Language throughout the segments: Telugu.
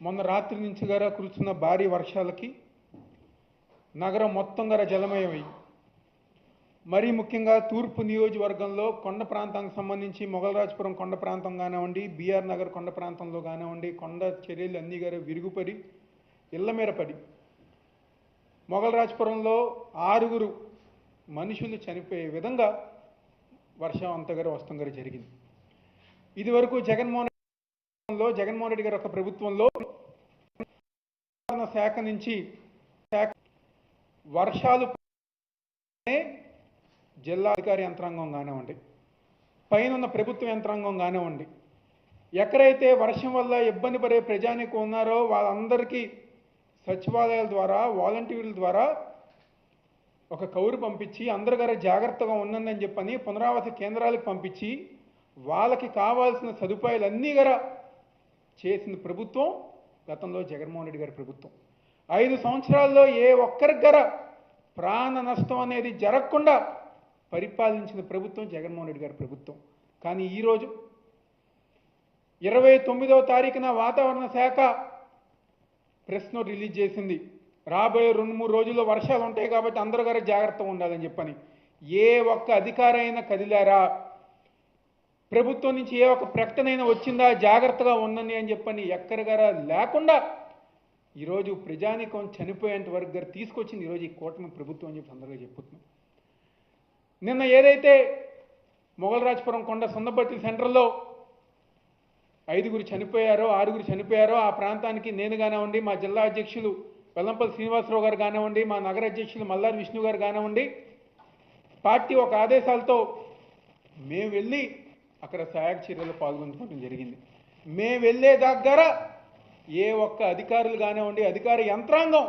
మొన్న రాత్రి నుంచి గారా కురుస్తున్న భారీ వర్షాలకి నగరం మొత్తం గారా జలమయమై మరీ ముఖ్యంగా తూర్పు నియోజకవర్గంలో కొండ ప్రాంతానికి సంబంధించి మొగలరాజపురం కొండ ప్రాంతం కానివ్వండి బీఆర్ నగర్ కొండ ప్రాంతంలో కానివ్వండి కొండ చర్యలు అన్నీ గారు విరుగుపడి ఇళ్ళ పడి మొగలరాజపురంలో ఆరుగురు మనుషులు చనిపోయే విధంగా వర్షం అంతగారు వస్తంగారు జరిగింది. ఇదివరకు జగన్మోహన్ ప్రభుత్వంలో జగన్మోహన్ రెడ్డి గారి యొక్క ప్రభుత్వంలో శాఖ నుంచి శాఖ వర్షాలు జిల్లా అధికారి యంత్రాంగం కానివ్వండి పైన ఉన్న ప్రభుత్వ యంత్రాంగం కానివ్వండి ఎక్కడైతే వర్షం వల్ల ఇబ్బంది పడే ప్రజానికి ఉన్నారో వాళ్ళందరికీ సచివాలయాల ద్వారా వాలంటీర్ల ద్వారా ఒక కౌరు పంపించి అందరు గారు జాగ్రత్తగా ఉండండి చెప్పని పునరావాస కేంద్రాలకు పంపించి వాళ్ళకి కావాల్సిన సదుపాయాలన్నీ గర చేసిన ప్రభుత్వం గతంలో జగన్మోహన్ రెడ్డి గారి ప్రభుత్వం. ఐదు సంవత్సరాల్లో ఏ ఒక్కరి గర ప్రాణ నష్టం అనేది జరగకుండా పరిపాలించిన ప్రభుత్వం జగన్మోహన్ రెడ్డి గారి ప్రభుత్వం. కానీ ఈరోజు ఇరవై తొమ్మిదవ తారీఖున వాతావరణ శాఖ ప్రెస్ నోట్ రిలీజ్ చేసింది. రాబోయే రెండు మూడు రోజుల్లో వర్షాలు ఉంటాయి కాబట్టి అందరూ గారు జాగ్రత్తగా ఉండాలని చెప్పని. ఏ ఒక్క అధికారైనా కదిలారా? ప్రభుత్వం నుంచి ఏ ఒక ప్రకటనైనా వచ్చిందా? జాగ్రత్తగా ఉండండి అని చెప్పని ఎక్కడిగారా లేకుండా ఈరోజు ప్రజానికం చనిపోయేంత వరకు గారు తీసుకొచ్చింది ఈరోజు ఈ కూటమి ప్రభుత్వం అని చెప్పి అందరూ చెప్పుతున్నాం నిన్న ఏదైతే మొగలరాజపురం కొండ సుందబట్టి సెంటర్లో ఐదుగురు చనిపోయారో ఆరుగురు చనిపోయారో ఆ ప్రాంతానికి నేను కానివ్వండి మా జిల్లా అధ్యక్షులు వెల్లంపల్లి శ్రీనివాసరావు గారు కానివ్వండి మా నగర అధ్యక్షులు మల్లారి విష్ణు గారు కానివ్వండి పార్టీ ఒక ఆదేశాలతో మేము వెళ్ళి అక్కడ సహాయక చర్యలు పాల్గొనడం జరిగింది. మేము వెళ్ళే దగ్గర ఏ ఒక్క అధికారులు కానివ్వండి అధికార యంత్రాంగం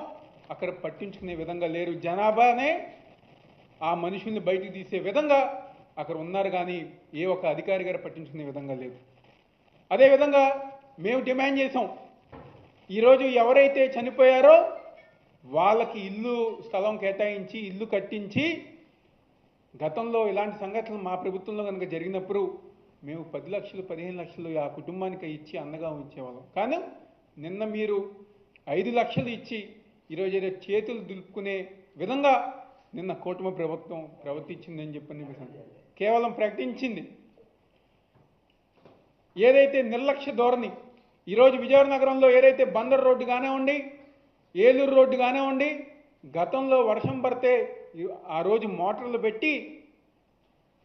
అక్కడ పట్టించుకునే విధంగా లేరు. జనాభానే ఆ మనుషుల్ని బయటికి తీసే విధంగా అక్కడ ఉన్నారు కానీ ఏ ఒక్క అధికారి గారు పట్టించుకునే విధంగా లేదు. అదేవిధంగా మేము డిమాండ్ చేసాం. ఈరోజు ఎవరైతే చనిపోయారో వాళ్ళకి ఇల్లు స్థలం కేటాయించి ఇల్లు కట్టించి గతంలో ఇలాంటి సంఘటనలు మా ప్రభుత్వంలో కనుక జరిగినప్పుడు మేము పది లక్షలు పదిహేను లక్షలు ఆ కుటుంబానికి ఇచ్చి అండగా ఉంచేవాళ్ళం కానీ నిన్న మీరు ఐదు లక్షలు ఇచ్చి ఈరోజు చేతులు దులుపుకునే విధంగా నిన్న కూటమి ప్రభుత్వం ప్రవర్తించిందని చెప్పని కేవలం ప్రకటించింది. ఏదైతే నిర్లక్ష్య ధోరణి ఈరోజు విజయవాడ నగరంలో ఏదైతే బందర్ రోడ్డు కానివ్వండి ఏలూరు రోడ్డు కానివ్వండి గతంలో వర్షం పడితే ఆ రోజు మోటార్లు పెట్టి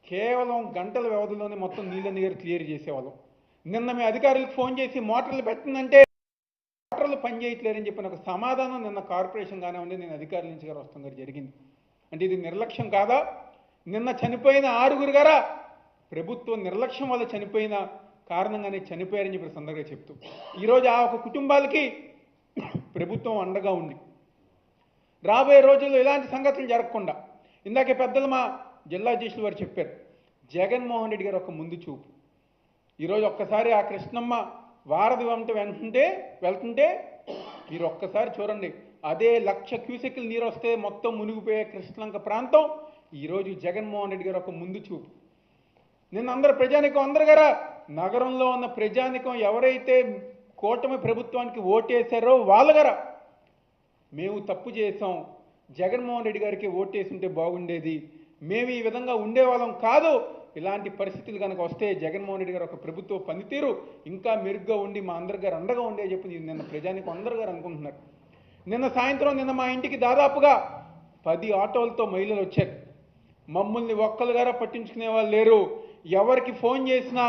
కేవలం గంటల వ్యవధిలోనే మొత్తం నీళ్ళని గారు క్లియర్ చేసేవాళ్ళం. నిన్న మీ అధికారులకు ఫోన్ చేసి మోటార్లు పెట్టిందంటే మోటార్లు పనిచేయట్లేరని చెప్పిన ఒక సమాధానం నిన్న కార్పొరేషన్ కానివ్వండి నేను అధికారుల నుంచి గారు వస్తాం గారు జరిగింది. అంటే ఇది నిర్లక్ష్యం కాదా? నిన్న చనిపోయిన ఆరుగురు గారా? ప్రభుత్వం నిర్లక్ష్యం వల్ల చనిపోయిన కారణంగానే చనిపోయారని చెప్పి సందర్భంగా చెప్తూ. ఈరోజు ఆ ఒక కుటుంబాలకి ప్రభుత్వం అండగా ఉంది. రాబోయే రోజుల్లో ఇలాంటి సంగతులు జరగకుండా ఇందాక పెద్దలు మా జిల్లా అధ్యక్షులు వారు చెప్పారు. జగన్మోహన్ రెడ్డి గారు ఒక ముందు చూపు. ఈరోజు ఒక్కసారి ఆ కృష్ణమ్మ వారధి వంట వెంటుంటే వెళ్తుంటే మీరు ఒక్కసారి చూడండి. అదే లక్ష క్యూసెక్లు నీరు వస్తే మొత్తం మునిగిపోయే కృష్ణలంక ప్రాంతం ఈరోజు జగన్మోహన్ రెడ్డి గారు ఒక ముందు చూపు. నిన్న అందరు ప్రజానికం అందరు గారా? నగరంలో ఉన్న ప్రజానికం ఎవరైతే కూటమి ప్రభుత్వానికి ఓటేశారో వాళ్ళు గారా? మేము తప్పు చేసాం జగన్మోహన్ రెడ్డి గారికి ఓటేస్తుంటే బాగుండేది. మేము ఈ విధంగా ఉండేవాళ్ళం కాదు. ఇలాంటి పరిస్థితులు కనుక వస్తే జగన్మోహన్ రెడ్డి గారు ఒక ప్రభుత్వ పనితీరు ఇంకా మెరుగ్గా ఉండి మా అందరి గారు అండగా ఉండే చెప్పి నిన్న ప్రజానికి అందరు గారు అనుకుంటున్నారు. నిన్న సాయంత్రం నిన్న మా ఇంటికి దాదాపుగా పది ఆటోలతో మహిళలు వచ్చారు. మమ్మల్ని ఒక్కరుగారా పట్టించుకునే వాళ్ళు లేరు. ఎవరికి ఫోన్ చేసినా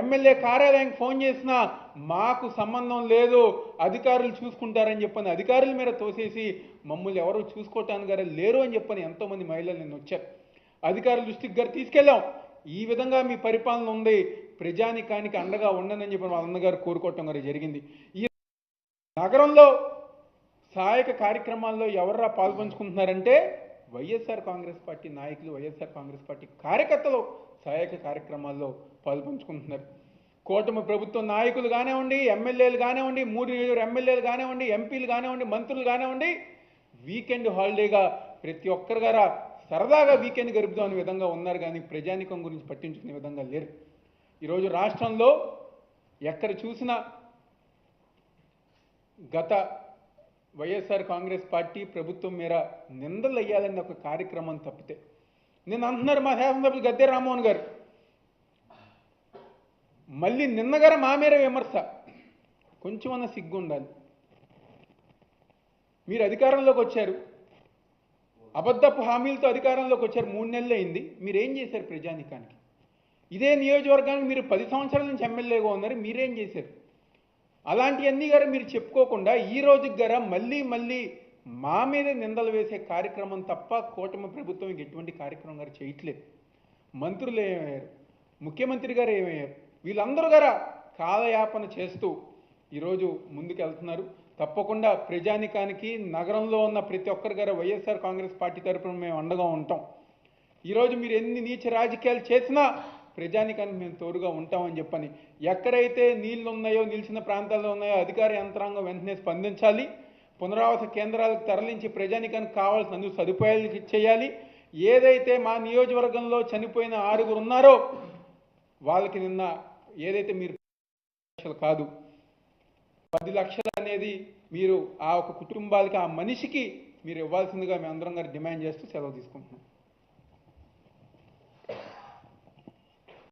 ఎమ్మెల్యే కార్యాలయానికి ఫోన్ చేసినా మాకు సంబంధం లేదు. అధికారులు చూసుకుంటారని చెప్పని అధికారుల మీద తోసేసి మమ్మల్ని ఎవరు చూసుకోవటానికి గారు లేరు అని చెప్పని ఎంతోమంది మహిళలు నిన్న వచ్చారు. అధికారుల దృష్టికి గారు తీసుకెళ్ళాం. ఈ విధంగా మీ పరిపాలన ఉంది. ప్రజానికానికి అండగా ఉండనని చెప్పి మా అన్నగారు కోరుకోవటం గారు జరిగింది. ఈ నగరంలో సహాయక కార్యక్రమాల్లో ఎవర్రా పాల్పంచుకుంటున్నారంటే వైఎస్ఆర్ కాంగ్రెస్ పార్టీ నాయకులు వైఎస్ఆర్ కాంగ్రెస్ పార్టీ కార్యకర్తలు సహాయక కార్యక్రమాల్లో పాల్పంచుకుంటున్నారు కూటమి ప్రభుత్వ నాయకులు కానివ్వండి ఎమ్మెల్యేలు కానివ్వండి మూడు నియోజకవర్గ ఎమ్మెల్యేలు కానివ్వండి ఎంపీలు కానివ్వండి మంత్రులు కానివ్వండి వీకెండ్ హాలిడేగా ప్రతి ఒక్కరు గారా సరదాగా వీకెండ్ గడుపుదాం అనే విధంగా ఉన్నారు కానీ ప్రజానికం గురించి పట్టించుకునే విధంగా లేరు. ఈరోజు రాష్ట్రంలో ఎక్కడ చూసినా గత వైఎస్ఆర్ కాంగ్రెస్ పార్టీ ప్రభుత్వం మీద నిందలు అయ్యాలని ఒక కార్యక్రమం తప్పితే నిన్న అంటున్నారు మా శాసనసభ్యులు గద్దె రామ్మోహన్ గారు. మళ్ళీ నిన్నగారు మా మీద విమర్శ. కొంచెం అన్న సిగ్గు ఉండాలి మీరు అధికారంలోకి వచ్చారు. అబద్ధపు హామీలతో అధికారంలోకి వచ్చారు. మూడు నెలలు అయింది. మీరు ఏం చేశారు ప్రజానికానికి? ఇదే నియోజకవర్గానికి మీరు పది సంవత్సరాల నుంచి ఎమ్మెల్యేగా ఉన్నారు. మీరేం చేశారు? అలాంటివన్నీ గారు మీరు చెప్పుకోకుండా ఈ రోజుకి గారా మళ్ళీ మళ్ళీ మా మీద నిందలు వేసే కార్యక్రమం తప్ప కూటమి ప్రభుత్వం ఎటువంటి కార్యక్రమం గారు చేయట్లేదు. మంత్రులు ఏమయ్యారు? ముఖ్యమంత్రి గారు ఏమయ్యారు? వీళ్ళందరూ గారా కాలయాపన చేస్తూ ఈరోజు ముందుకు వెళ్తున్నారు తప్పకుండా ప్రజానికానికి నగరంలో ఉన్న ప్రతి ఒక్కరి గారు వైఎస్ఆర్ కాంగ్రెస్ పార్టీ తరఫున మేము అండగా ఉంటాం. ఈరోజు మీరు ఎన్ని నీచ రాజకీయాలు చేసినా ప్రజానికానికి మేము తోడుగా ఉంటామని చెప్పని ఎక్కడైతే నీళ్ళు ఉన్నాయో నిలిచిన ప్రాంతాల్లో ఉన్నాయో అధికార యంత్రాంగం వెంటనే స్పందించాలి. పునరావాస కేంద్రాలకు తరలించి ప్రజానికానికి కావాల్సిన అన్ని సదుపాయాలు చేయాలి ఏదైతే మా నియోజకవర్గంలో చనిపోయిన ఆరుగురు ఉన్నారో వాళ్ళకి నిన్న ఏదైతే మీరు కాదు పది లక్షలు అనేది మీరు ఆ ఒక కుటుంబాలకి ఆ మనిషికి మీరు ఇవ్వాల్సిందిగా మేము అందరం గారు డిమాండ్ చేస్తూ సెలవు తీసుకుంటున్నాం.